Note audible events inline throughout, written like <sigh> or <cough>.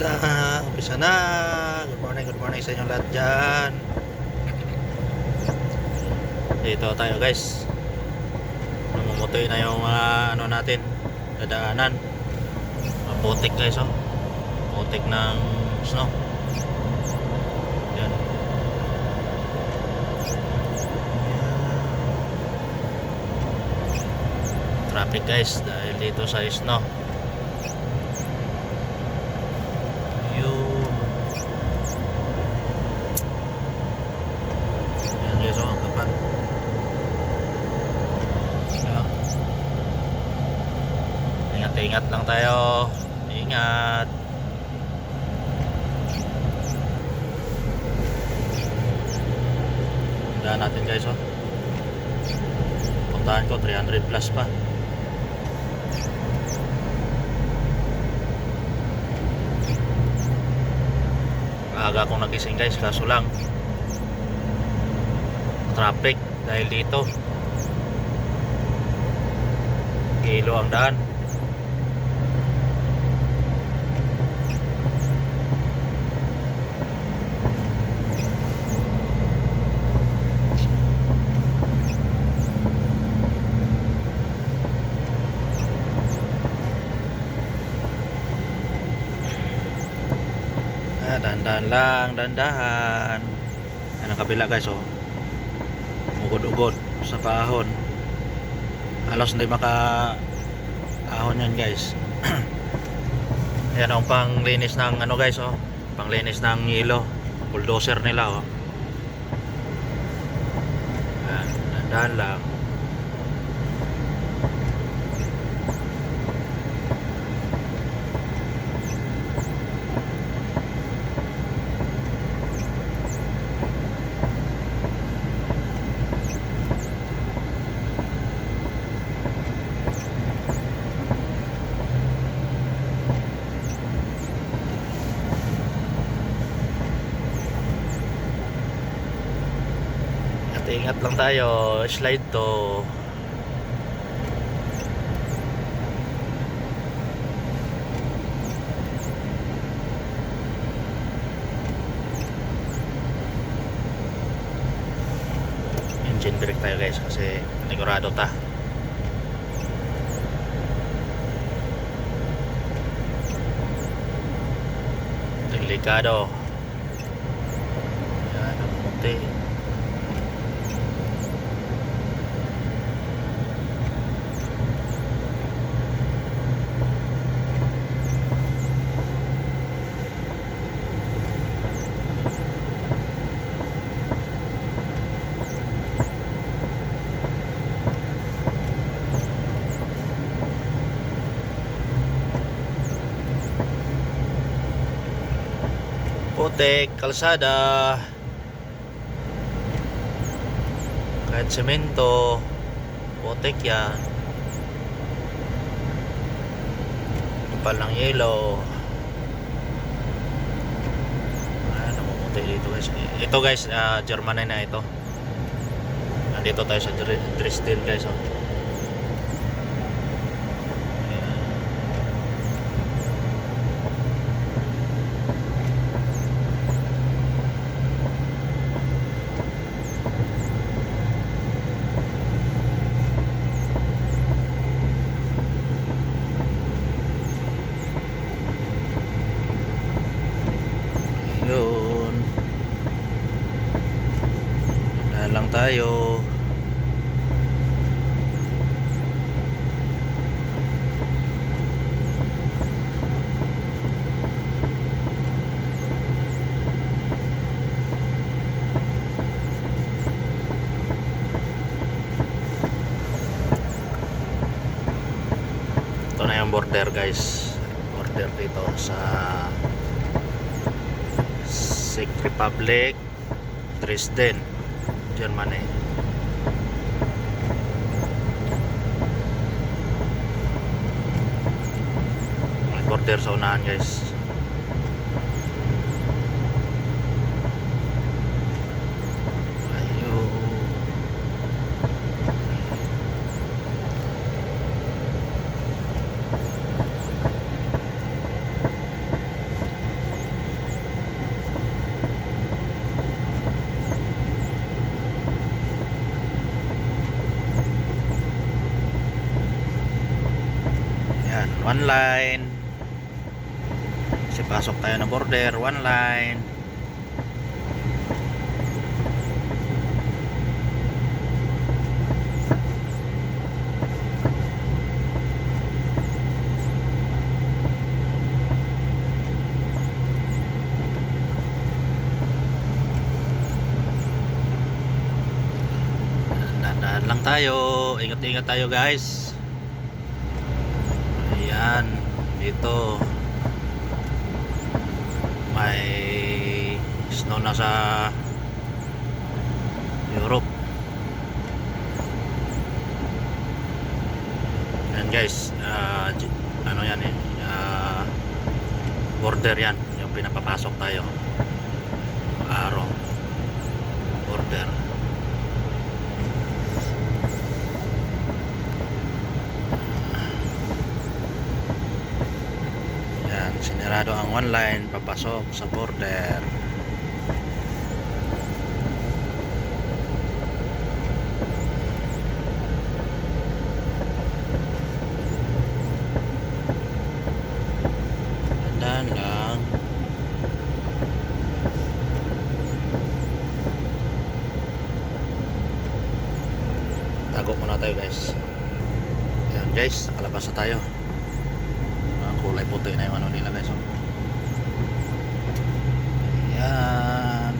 Umpisa, umpisa na. Good morning, good morning sa inyo lahat dyan. Dito tayo guys. Namumutoy na yung ah, ano natin, dadaanan. Putik guys oh. Putik ng snow. Yan. Traffic guys dahil dito sa snow. Yun. Yan guys oh, ang kapal. Yan. Ingat-ingat lang tayo. Ingat. Tandaan natin guys oh. Puntahan ko 300 plus pa. Aga akong nagising guys kaso lang traffic dahil dito kilo ang daan Ah, dahan-dahan lang, dahan-dahan. Yan ang kabila guys, oh. Ugod-ugod sa paahon. Halos hindi maka ahon yan guys. <clears throat> Yan ang panglinis ng ano guys, oh. Panglinis ng hilo. Bulldozer nila, oh. Yan, dahan-dahan lang. Ingat lang tayo, slide to. Engine brake tayo guys kasi negurado ta. Delikado. Yan ang muti. Putek, kalsada. Kahit semento, putek yan. Kapal ng yelo. Ah, namumuti dito guys. Ito guys, ah, Germany na ito. Nandito tayo sa Dre- Dresden guys. Oh. Yun. Na lang tayo. Ito na yung border guys. Border dito sa Czech Republic, Dresden, Germany. Border sa unahan guys. One line kasi pasok tayo ng border one line Dahan lang tayo. Ingat-ingat tayo guys. Ayan. Dito. May snow na sa Europe. Ayan guys. j- ano yan eh. ah, border yan. Yung pinapapasok tayo. Araw. Border. Yan, sinirado ang one line papasok sa border. Tandaan lang. Muna tayo guys. Yan guys, nakalabas na tayo. Kulay puti na yung ano nila guys. Oh. Ayan.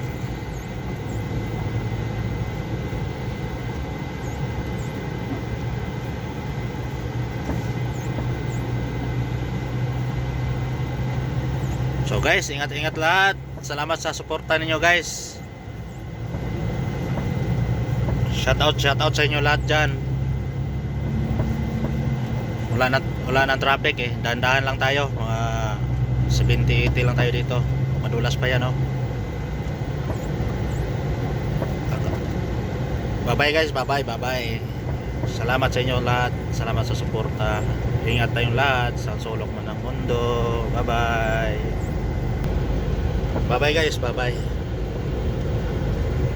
So guys, ingat-ingat lahat. Salamat sa suporta ninyo guys. Shout out, shout out sa inyo lahat dyan. Wala na, wala na traffic eh. Dahan-dahan lang tayo. Mga 70-80 lang tayo dito. Madulas pa yan oh. Bye-bye guys, bye-bye, bye-bye. Salamat sa inyo lahat. Salamat sa suporta. Ingat tayong lahat sa sulok man ng mundo. Bye-bye. Bye-bye guys, bye-bye.